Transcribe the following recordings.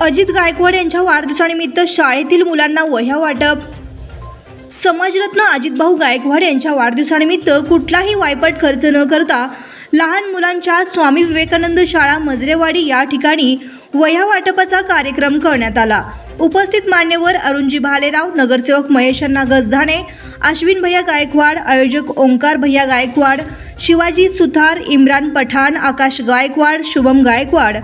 अजित गायकवाड यांच्या वाढदिवसानिमित्त शाळेतील मुलांना वह्या वाटप. समाजरत्न अजितभाऊ गायकवाड यांच्या वाढदिवसानिमित्त कुठलाही वायपट खर्च न करता लहान मुलांच्या स्वामी विवेकानंद शाळा मजरेवाडी या ठिकाणी वह्या वाटपाचा कार्यक्रम करण्यात आला. उपस्थित मान्यवर अरुणजी भालेराव नगरसेवक महेशांना गजधाणे अश्विन भैया गायकवाड आयोजक ओंकार भैया गायकवाड शिवाजी सुथार इम्रान पठाण आकाश गायकवाड शुभम गायकवाड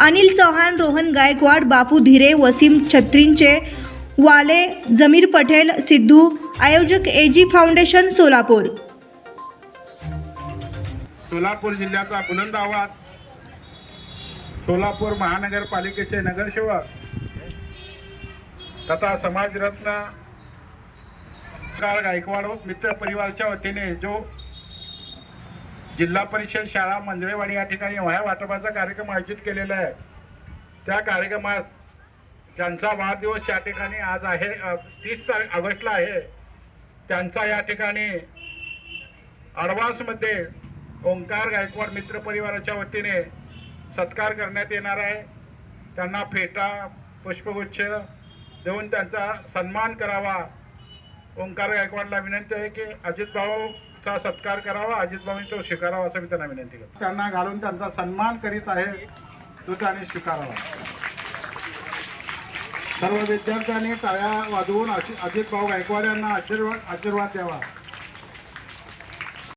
अनिल चव्हाण रोहन गायकवाड बापू धीरे वसीम छत्रींचे वाले जमीर पटेल सिद्धू आयोजक एजी फाउंडेशन सोलापूर. सोलापूर जिल्ह्याचा बुलंद आवाज. सोलापूर महानगरपालिकेचे नगरसेवक तथा समाजरत्न काळ गायकवाड मित्र परिवारच्या वतीने जो जिल्हा परिषद शाळा मंजरेवाडी या ठिकाणी वह्या वाटपाचा कार्यक्रम आयोजित केलेला आहे. त्या कार्यक्रमास ज्यांचा वाढदिवस या ठिकाणी आज आहे तीस तारीख ऑगस्टला आहे त्यांचा या ठिकाणी ॲडव्हान्समध्ये ओंकार गायकवाड मित्र परिवाराच्या वतीने सत्कार करण्यात येणार आहे. त्यांना फेटा पुष्पगुच्छ देऊन त्यांचा सन्मान करावा. ओंकार गायकवाडला विनंती आहे की अजित भाऊचा सत्कार करावा अजित भाऊनी तो स्वीकारावा असं मी त्यांना विनंती करतो. त्यांना घालून त्यांचा सन्मान करीत आहे तो त्याने स्वीकारावा. सर्व विद्यार्थ्यांनी टाळ्या वाजवून अजित भाऊ गायकवाड यांना आशीर्वाद आशीर्वाद द्यावा.